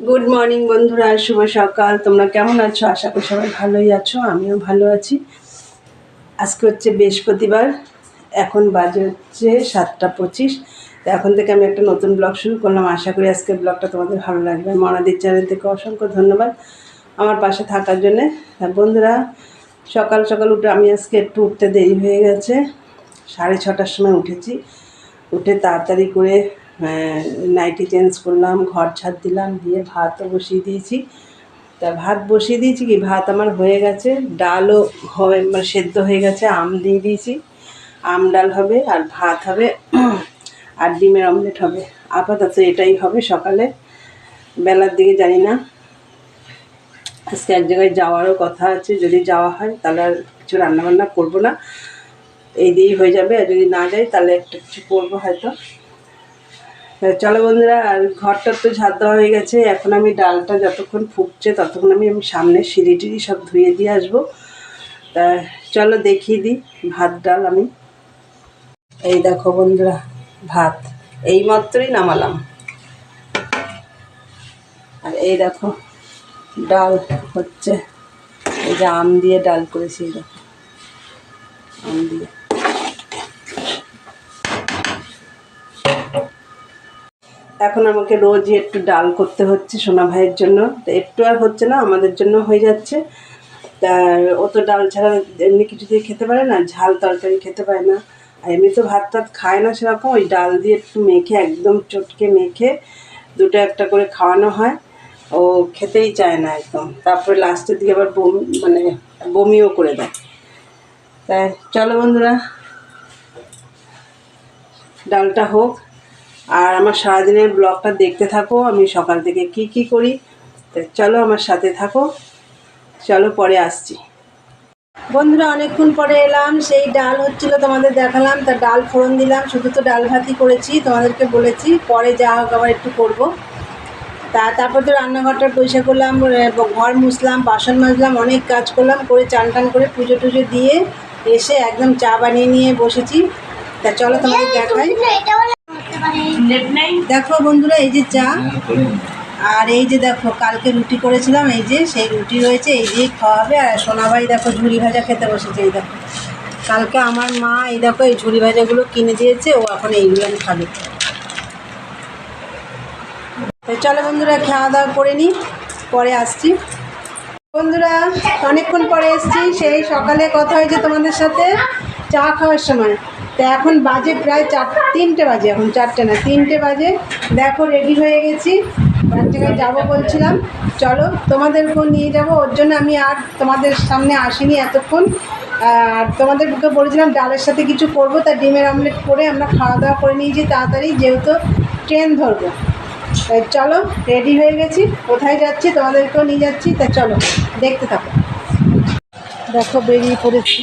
Good morning বন্ধুরা, শুভ সকাল। তোমরা কেমন আছো? আশা করি সবাই ভালোই আছো, আমিও ভালো আছি। আজকে হচ্ছে বৃহস্পতিবার, এখন বাজে হচ্ছে সাতটা পঁচিশ। এখন থেকে আমি একটা নতুন ব্লগ শুরু করলাম। আশা করি আজকের ব্লগটা তোমাদের ভালো লাগবে। মনাদির চ্যানেল থেকে অসংখ্য ধন্যবাদ আমার পাশে থাকার জন্যে। বন্ধুরা, সকাল সকাল উঠে আমি আজকে একটু উঠতে দেরি হয়ে গেছে। সাড়ে ছটার সময় উঠেছি। উঠে তাড়াতাড়ি করে নাইটি চেঞ্জ করলাম, ঘর ছাদ দিলাম, দিয়ে ভাতও বসিয়ে দিয়েছি। তা ভাত বসিয়ে দিয়েছি কি? ভাত আমার হয়ে গেছে, ডালও হবে মানে সেদ্ধ হয়ে গেছে, আম দিয়ে দিয়েছি। আম, ডাল হবে আর ভাত হবে, আর ডিমের অমলেট হবে। আপাতত এটাই হবে সকালে। বেলার দিকে জানি না। আজকে এক জায়গায় যাওয়ারও কথা আছে, যদি যাওয়া হয় তাহলে আর কিছু রান্নাবান্না করব না। এই দিয়েই হয়ে যাবে, আর যদি না যাই তাহলে একটা কিছু করব হয়তো। চলো বন্ধুরা, আর ঘরটা তো ঝাড় দেওয়া হয়ে গেছে। এখন আমি ডালটা যতক্ষণ ফুটছে ততক্ষণ আমি আমি সামনে সিঁড়ি টিড়ি সব ধুয়ে দিয়ে আসব। তা চলো দেখিয়ে দিই ভাত, ডাল আমি। এই দেখো বন্ধুরা, ভাত। এই মাত্রই নামালাম। আর এই দেখো, ডাল হচ্ছে। এই যে আম দিয়ে ডাল করেছি দেখো। আম দিয়ে। এখন আমাকে রোজই একটু ডাল করতে হচ্ছে সোনা ভাইয়ের জন্য। তো একটু আর হচ্ছে না, আমাদের জন্য হয়ে যাচ্ছে। তা ও তো ডাল ছাড়া এমনি কিছু দিয়ে খেতে পারে না, ঝাল তরকারি খেতে পারে না। আর এমনি তো ভাত টাত খায় না সেরকম, ওই ডাল দিয়ে একটু মেখে, একদম চটকে মেখে দুটো একটা করে খাওয়ানো হয়। ও খেতেই চায় না একদম। তারপরে লাস্টের দিকে আবার বমি মানে বমিও করে দেয়। তাই চলো বন্ধুরা, ডালটা হোক। আর আমার সারাদিনের ব্লগটা দেখতে থাকো আমি সকাল থেকে কি কি করি তো চলো আমার সাথে থাকো। চলো পরে আসছি। বন্ধুরা অনেকক্ষণ পরে এলাম সেই ডাল হচ্ছিল তোমাদের দেখালাম তা ডাল ফোড়ন দিলাম শুধু তো ডাল ভাতই করেছি তোমাদেরকে বলেছি পরে যা হোক আবার একটু করব। তা তারপর তো রান্নাঘরটা পয়সা করলাম ঘর মুছলাম বাসন মাজলাম অনেক কাজ করলাম করে চান টান করে পুজো টুজো দিয়ে এসে একদম চা বানিয়ে নিয়ে বসেছি। তা চলো তোমাদের দেখাই। দেখো বন্ধুরা এই যে চা। আর এই যে দেখো কালকে রুটি করেছিলাম এই যে সেই রুটি রয়েছে এই দিয়েই খাওয়া হবে। আর সোনাভাই দেখো ঝুড়ি ভাজা খেতে বসেছে এই দেখো। কালকে আমার মা এই দেখো এই ঝুড়ি ভাজাগুলো কিনে দিয়েছে ও এখন এইগুলো খাবে। তো চলো বন্ধুরা খাওয়া দাওয়া করে নিই পরে আসছি। বন্ধুরা অনেকক্ষণ পরে এসছি সেই সকালে কথা হয়েছে তোমাদের সাথে চা খাওয়ার সময়। তো এখন বাজে প্রায় চার, তিনটে বাজে এখন, চারটে না, তিনটে বাজে। দেখো রেডি হয়ে গেছি। এক জায়গায় যাব বলছিলাম। চলো, তোমাদেরকেও নিয়ে যাব। ওর জন্য আমি আর তোমাদের সামনে আসিনি এতক্ষণ। আর তোমাদের বুকে বলেছিলাম ডালের সাথে কিছু করব তা ডিমের অমলেট করে আমরা খাওয়া দাওয়া করে নিয়েছি তাড়াতাড়ি, যেহেতু ট্রেন ধরবো। চলো রেডি হয়ে গেছি। কোথায় যাচ্ছি, তোমাদেরকেও নিয়ে যাচ্ছি। তা চলো, দেখতে থাকো। দেখো, বেরিয়ে পড়েছি।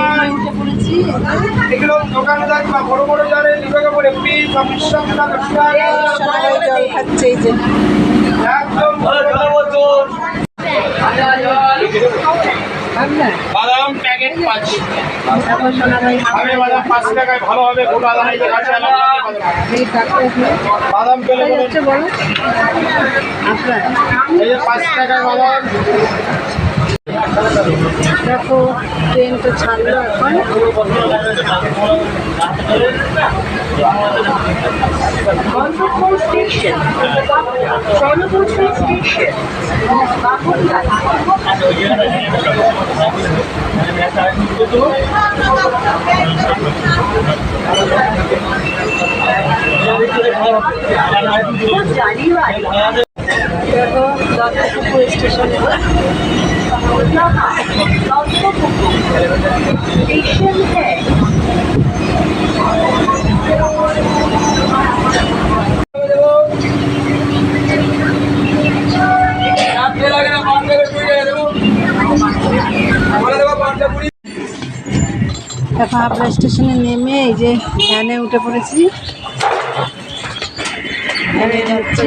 এই যে উঠে পড়েছি এগুলো দোকানে যাচ্ছি বা বড় বড় জারে বিভাগে পড়ে প্লিজ সব নিঃসন্দেহ জল খাচ্ছে এই যে একদম বাদাম প্যাকেট পাঁচ আমি টাকায় ভালো হবে গোটা গাছে আলাদা বাদাম। পেলে বলো এই যে পাঁচ টাকায় বাদাম দেখো ট্রেনটা ছাড়লো এখন। জানি দেখো দত্তপুকুর স্টেশন এখন আমরা স্টেশনে নেমে এই যে ভ্যানে উঠে পড়েছি। হচ্ছে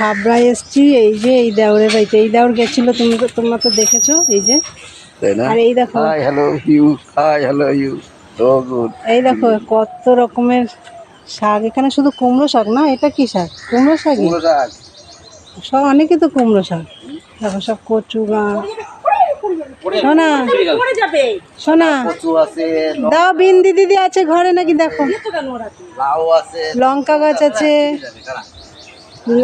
হাবড়ায় এসছি এই যে এই দেওরে বাড়িতে। এই দেওর গেছিল তুমি তো তোমরা তো দেখেছ এই যে? আর এই দেখো। Hi hello you hi hello you এই দেখো কত রকমের শাক। এখানে শুধু কুমড়ো শাক না এটা কি শাক? কুমড়ো শাক সব অনেকে তো কুমড়ো শাক। দেখো সব কচু গাঁ শোনা শোনা দাও বিন্দি দিদি আছে ঘরে নাকি দেখো। লঙ্কা গাছ আছে।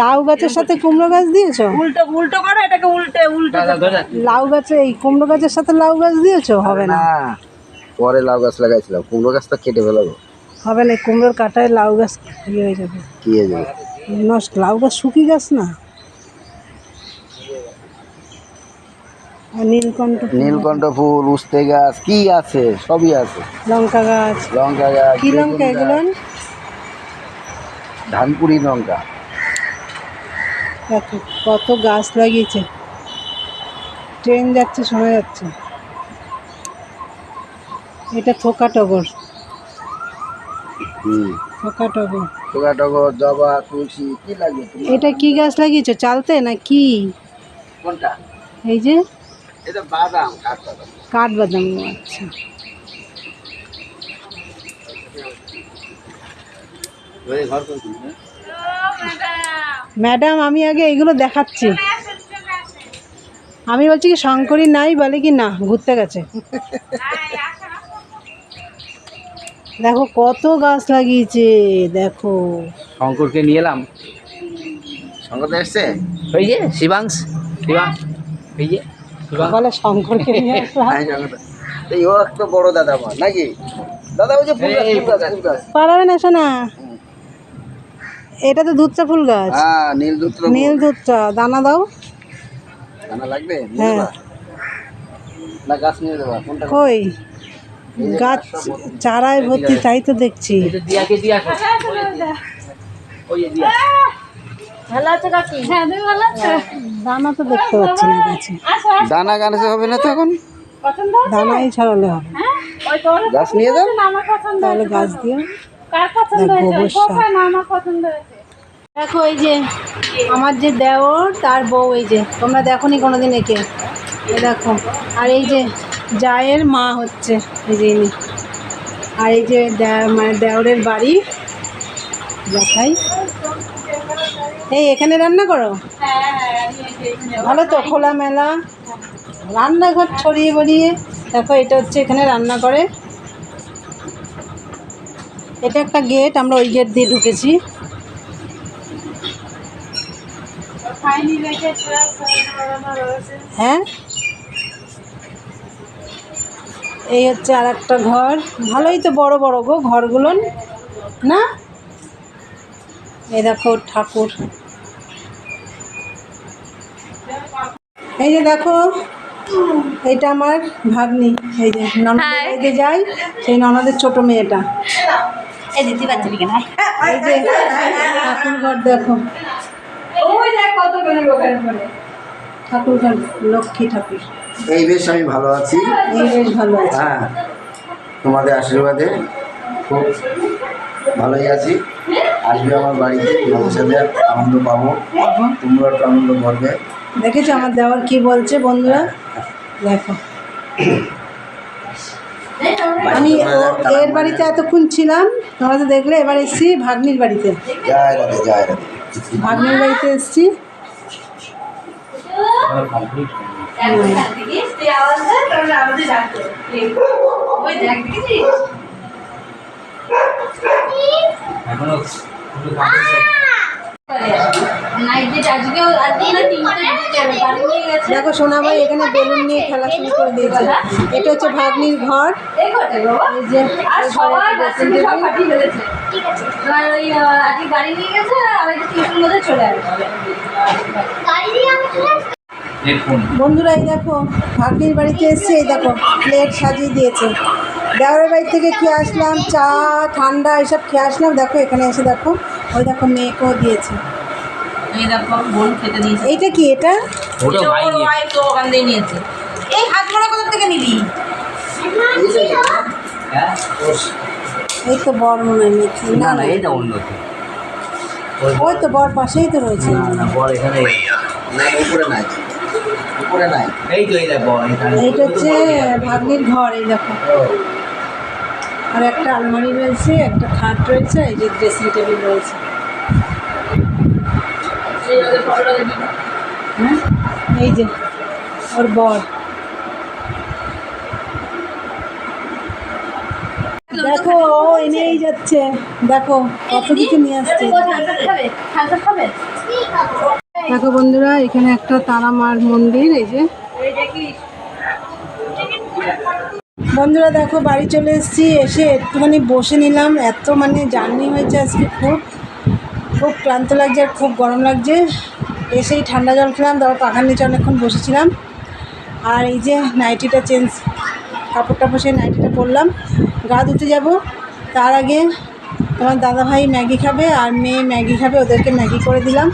লাউ গাছের সাথে কুমড়ো গাছ দিয়েছ? উল্টো উল্টো করো এটাকে উল্টে উল্টে লাউ গাছে এই কুমড়ো গাছের সাথে লাউ গাছ দিয়েছ? হবে না। পরে লাউ গাছ লাগাইছিলাম। কুমড়ো গাছটা কেটে ফেলাবো। হবে না কুমড়োর কাটায় লাউ গাছ ইয়ে হয়ে যাবে। কি হয়ে যাবে? নষ্ট লাউ গাছ শুকিয়ে গাছ না? নীলকণ্ঠ ফুল, নীলকণ্ঠ ফুল উস্তে গাছ কি আছে? সবই আছে। লঙ্কা গাছ। লঙ্কা গাছ কি লঙ্কা এগুলো? ধানপুরি লঙ্কা। দেখো কত গাছ লাগিয়েছে। ট্রেন যাচ্ছে শোনা যাচ্ছে। এটা থোকা টগর। থোকা টগর। টগা টগর জবা তুলসী কি লাগিয়ে এটা কি গাছ লাগিয়েছো? চালতে না কি? কোনটা? এই যে? এটা বাদাম কাঠ বাদাম। কাঠবাদাম আচ্ছা। ঘর? ম্যাডাম আমি আগে এগুলো দেখাচ্ছি। আমি বলছি কি শঙ্করী নাই বলে কি না ঘুরতে গেছে। দেখো কত গাছ লাগিয়েছে দেখো। শঙ্করকে নিয়ে এলাম। শঙ্কর এসছে? ওই যে শিবাংশ। শিবাংশ এই যে শিবাংশ বলে শঙ্করকে নিয়ে আসলাম। এই ও একটা বড় দাদা নাকি? দাদা ওই যে ফুল গাছ ফুল গাছ ফুল গাছ। পারবে না শোনা এটা তো দুধচা ফুল গাছ। হ্যাঁ নীল দুধ নীল দুধচা। দানা দাও। দানা লাগবে? হ্যাঁ। না গাছ নিয়ে দেবা। কোনটা? কই গাছ চারায় ভর্তি তাই তো দেখছি। এটা দিয়াকে দিয়ে আসো ওই যে দিয়া। দানা তো দেখতে পাচ্ছি না গাছে। দানা গাছে হবে না তো এখন? দানাই ছড়ালে হবে। গাছ নিয়ে যাও তাহলে গাছ দিও। দেখ, গোবর সার। দেখো এই যে আমার যে দেওর তার বউ এই যে তোমরা দেখো নি কোনোদিন একে? দেখো আর এই যে জায়ের মা হচ্ছে এই যে ইনি। আর এই যে মানে দেওরের বাড়ি দেখাই। এই এখানে রান্না করো? ভালো তো খোলামেলা। রান্নাঘর ছড়িয়ে বড়িয়ে দেখো এটা হচ্ছে এখানে রান্না করে। এটা একটা গেট আমরা ওই গেট দিয়ে ঢুকেছি। হ্যাঁ? এই হচ্ছে আর একটা ঘর। ভালোই তো বড় বড় গো ঘরগুলো না? এই দেখো ঠাকুর। এই যে দেখো এইটা আমার ভাগ্নি। এই যে ননদের বাড়িতে যাই সেই ননদের ছোট মেয়েটা। এই দিদি বাচ্চা দিকে না। এই যে ঠাকুর ঘর দেখো। ঠাকুর ঘর লক্ষ্মী ঠাকুর। এই বেশ আমি ভালো আছি। এই বেশ ভালো আছে। হ্যাঁ তোমাদের আশীর্বাদে খুব ভালোই আছি। আসবে আমার বাড়িতে তোমাদের সাথে আনন্দ পাবো। তোমরা একটু আনন্দ করবে। দেখেছ আমার দেওয়ার কি বলছে বন্ধুরা? দেখো। আমি এর বাড়িতে এতক্ষণ ছিলাম তোমরা তো দেখলে এবার এসছি ভাগ্নির বাড়িতে। ভাগ্নির বাড়িতে এসছি। কমপ্লিট এখনও দেখো সোনাভাই এখানে বেলুন নিয়ে খেলা শুরু করে দিয়েছে। এটা হচ্ছে ভাগ্নির ঘর। এই যে বন্ধুরা এই দেখো ভাগ্নির বাড়িতে এসছে এই দেখো প্লেট সাজিয়ে দিয়েছে। দেওয়ারের বাড়ি থেকে খেয়ে আসলাম? চা ঠান্ডা এসব খেয়ে আসলাম। দেখো এখানে এসে দেখো ওই দেখো মেয়েকেও দিয়েছে। এই দেখো বোন খেতে দিয়েছে। এইটা কি এটা? ওটা ভাই তো ওখান দিয়ে নিয়েছে। এই হাত মোড়া কোথা থেকে নিলি হ্যাঁ? এই তো বর মনে হয় নিচ্ছে। না না এটা অন্য ওই তো বর পাশেই তো রয়েছে। না না এখানে না উপরে নাই। উপরে নাই। এই তো এই দেখো এইটা হচ্ছে ভাগ্নির ঘর এই দেখো। আর একটা আলমারি রয়েছে একটা খাট রয়েছে এই যে ড্রেসিং টেবিল রয়েছে। হ্যাঁ? এই যে, ওর বর। দেখো, ও এনেই যাচ্ছে। দেখো, কত কিছু নিয়ে আসছে। দেখো বন্ধুরা, এখানে একটা তারা মার মন্দির, এই যে। বন্ধুরা, দেখো, বাড়ি চলে এসেছি। এসে একটুখানি বসে নিলাম। এত মানে জার্নি হয়েছে আজকে খুব। খুব ক্লান্ত লাগছে আর খুব গরম লাগছে। এসেই ঠান্ডা জল খেলাম, তারপর পাখার নিচে অনেকক্ষণ বসেছিলাম। আর এই যে নাইটিটা চেঞ্জ কাপড়টা বসে নাইটিটা পরলাম। গা ধুতে যাব, তার আগে তোমার দাদাভাই ম্যাগি খাবে আর মেয়ে ম্যাগি খাবে, ওদেরকে ম্যাগি করে দিলাম।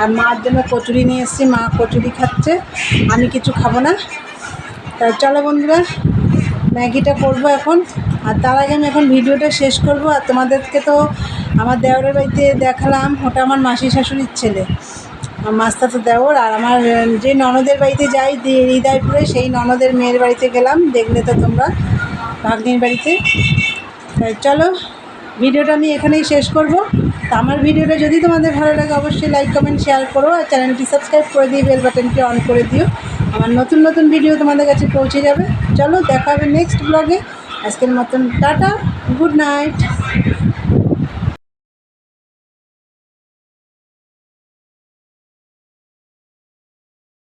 আর মার জন্য কচুরি নিয়ে এসেছি, মা কচুরি খাচ্ছে, আমি কিছু খাব না। তা চলো বন্ধুরা, ম্যাগিটা করব এখন। আর তার আগে আমি এখন ভিডিওটা শেষ করব। আর তোমাদেরকে তো আমার দেওরের বাড়িতে দেখালাম, ওটা আমার মাসি শাশুড়ির ছেলে। আমার মাস্তাতো দেওর, আর আমার যে ননদের বাড়িতে যাই হৃদয়পুরে সেই ননদের মেয়ের বাড়িতে গেলাম, দেখলে তো তোমরা, ভাগ্নির বাড়িতে। চলো, ভিডিওটা আমি এখানেই শেষ করব। তা আমার ভিডিওটা যদি তোমাদের ভালো লাগে, অবশ্যই লাইক কমেন্ট শেয়ার করো, আর চ্যানেলটি সাবস্ক্রাইব করে দিয়ে বেল বাটনটি অন করে দিও। আমার নতুন নতুন ভিডিও তোমাদের কাছে পৌঁছে যাবে। চলো, দেখা হবে নেক্সট ব্লগে আজকের মতন টাটা গুড নাইট।